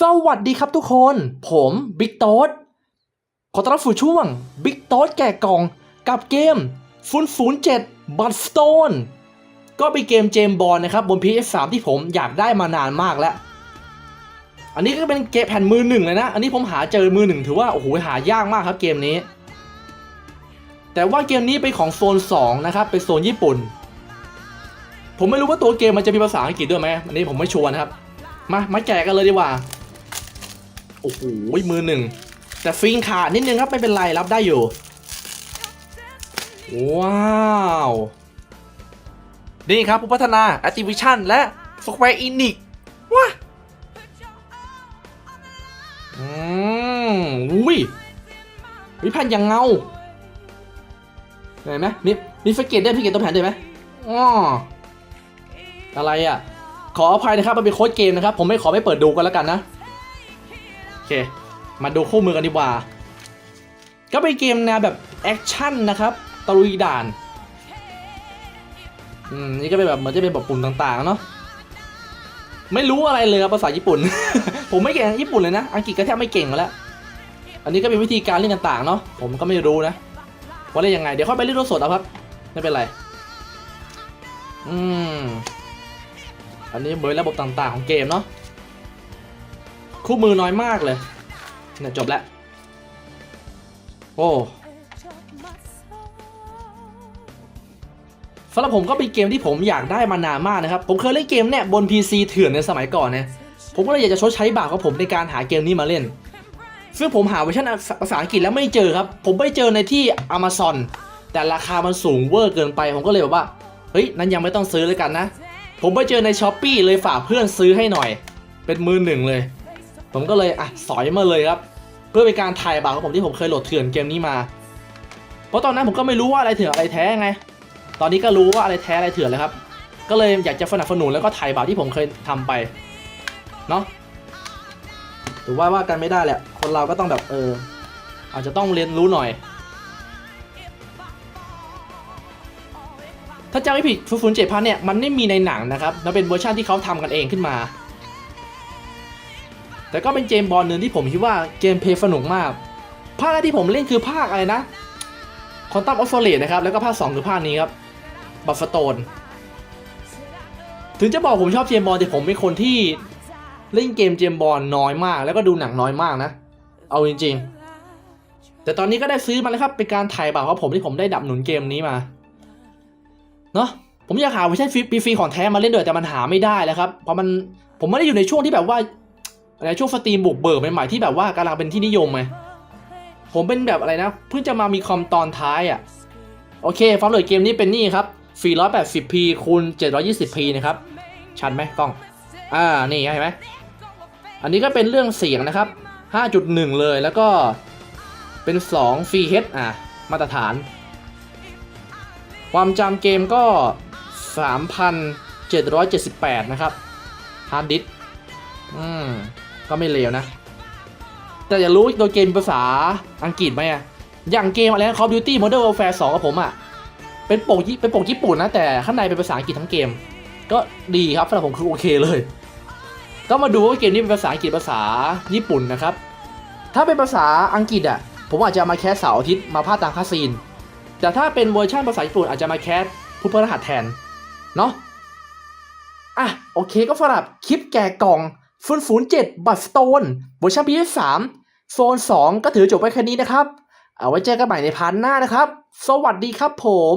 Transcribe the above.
สวัสดีครับทุกคน ผมบิ๊กโต๊ดขอต้อนรับสู่ช่วงบิ๊กโต๊ดแกะกล่องกับเกมฟุนฟูนเจ็ดบัตสโตนก็เป็นเกมเจมบอลนะครับ บน PS3 ที่ผมอยากได้มานานมากแล้ว อันนี้ก็เป็นเกมแผ่นมือหนึ่งเลยนะ อันนี้ผมหาเจอมือหนึ่งถือว่า โอ้โห หายากมากครับเกมนี้ แต่ว่าเกมนี้เป็นของโซน 2 นะครับ เป็นโซนญี่ปุ่น ผมไม่รู้ว่าตัวเกมมันจะมีภาษาอังกฤษด้วยไหมอันนี้ผมไม่ชัวร์นะครับมา มาแจกกันเลยดีกว่า โอ้โหมือหนึ่ง แต่ฟิงขาดนิดนึงครับไม่เป็นไรรับได้อยู่ ว้าว นี่ครับผู้พัฒนา Activision และ Square Enix ว้าอืมอุ้ยวิพันธ์ยังเงาเห็นไหมมีมีสเกตได้วยพี่เกตตัวแผนได้ไหมอ๋ออะไรอะ ขออภัยนะครับ มันเป็นโค้ดเกมนะครับ ผมไม่ขอไม่เปิดดูกันแล้วกันนะ อเค มาดูคู่มือกันดีกว่า ก็เป็นเกมแนวแบบแอคชั่นนะครับตะลุยด่าน อืม นี่ก็เป็นแบบเหมือนจะเป็นแบบปุ่มต่างๆเนาะ ไม่รู้อะไรเลยครับภาษาญี่ปุ่น ผมไม่เก่งญี่ปุ่นเลยนะ อังกฤษก็แทบไม่เก่งแล้ว อันนี้ก็เป็นวิธีการเล่นต่างๆเนาะ ผมก็ไม่รู้นะ ว่าเล่นยังไง เดี๋ยวค่อยไปเล่นรถสดเอาครับ ไม่เป็นไร อืม อันนี้เบอร์ระบบต่างๆของเกมเนาะ คู่มือน้อยมากเลยเนี่ยจบแล้ว โอ้สำหรับผมก็เป็นเกมที่ผมอยากได้มานานมากนะครับ ผมเคยเล่นเกมเนี่ยบน PC เถื่อนในสมัยก่อนเนี่ยผมก็เลยอยากจะชดใช้บาปของผมในการหาเกมนี้มาเล่น ซึ่งผมหาเวอร์ชันภาษาอังกฤษแล้วไม่เจอครับ ผมไปเจอในที่ Amazon แต่ราคามันสูงเวอร์เกินไป ผมก็เลยแบบว่า เฮ้ย นั้นยังไม่ต้องซื้อเลยกันนะ ผมไปเจอในช้อปปีเลยฝากเพื่อนซื้อให้หน่อย เป็นมือหนึ่งเลย ผมก็เลยอะสอยมาเลยครับ เพื่อเป็นการถ่ายบาปของผมที่ผมเคยโหลดเถื่อนเกมนี้มา เพราะตอนนั้นผมก็ไม่รู้ว่าอะไรเถื่อนอะไรแท้ไง ตอนนี้ก็รู้ว่าอะไรแท้อะไรเถื่อนแล้วครับ ก็เลยอยากจะสนับสนุนแล้วก็ถ่ายบาปที่ผมเคยทำไปเนาะหรือว่าว่ากันไม่ได้แหละ คนเราก็ต้องแบบเออ อาจจะต้องเรียนรู้หน่อย ถ้าจำไม่ผิดฟูฟูนเจ็ดพันเนี่ยมันไม่มีในหนังนะครับ มันเป็นเวอร์ชันที่เขาทำกันเองขึ้นมา แต่ก็เป็นเกมบอลหนึ่งที่ผมคิดว่าเกมเพลย์สนุกมาก ภาคแรกที่ผมเล่นคือภาคอะไรนะคอนตัมออฟโฟเลตนะครับ แล้วก็ภาค2คือภาคนี้ครับบัฟฟโตน ถึงจะบอกผมชอบเกมบอลแต่ผมเป็นคนที่เล่นเกมเกมบอลน้อยมาก แล้วก็ดูหนังน้อยมากนะ เอาจริง ๆ แต่ตอนนี้ก็ได้ซื้อมาแล้วครับ เป็นการถ่ายบาปของผมที่ผมได้ดับหนุนเกมนี้มา เนาะผมอยากหาเวอร์ชันฟรีฟรีของแท้มาเล่นด้วยแต่มันหาไม่ได้แล้วครับ เพราะมันผมไม่ได้อยู่ในช่วงที่แบบว่า อะไรช่วงสตรีมบุกเบิกใหม่ๆที่แบบว่ากำลังเป็นที่นิยมไงผมเป็นแบบอะไรนะ เพิ่งจะมามีคอมตอนท้ายอะ่ะ โอเคฟาร์มเลยเกมนี้เป็นนี่ครับ 480p คูณ 720p นะครับ ชันไหมกล้อง อ่า นี่เห็นไหม อันนี้ก็เป็นเรื่องเสียงนะครับ 5.1 เลยแล้วก็เป็น 2 free h อะ มาตรฐาน ความจำเกมก็ 3,778 นะครับฮาร์ดดิสอืม ก็ไม่เลวนะ แต่อยากรู้ตัวเกมภาษาอังกฤษไหมอะอย่างเกมอะไรนะ Call of Duty Modern Warfare 2กับผมอะเป็นปกญี่เป็นปกญี่ปุ่นนะ แต่ข้างในเป็นภาษาอังกฤษทั้งเกม ก็ดีครับสำหรับผมคือโอเคเลยต้องมาดูว่าเกมนี้เป็นภาษาอังกฤษภาษาญี่ปุ่นนะครับ ถ้าเป็นภาษาอังกฤษอะผมอาจจะมาแคสเสาร์อาทิตย์มาพาดตามคาซีน แต่ถ้าเป็นเวอร์ชันภาษาญี่ปุ่นอาจจะมาแคสผู้พรหัสแทน เนาะอะโอเคก็สำหรับคลิปแกะกล่อง ฟุนฟูนเจ็ดบัตสโตนเวอร์ชันพีสามโซนสองก็ถือจบไว้แค่นี้นะครับ เอาไว้เจอกันใหม่ในพาร์ทหน้านะครับ สวัสดีครับผม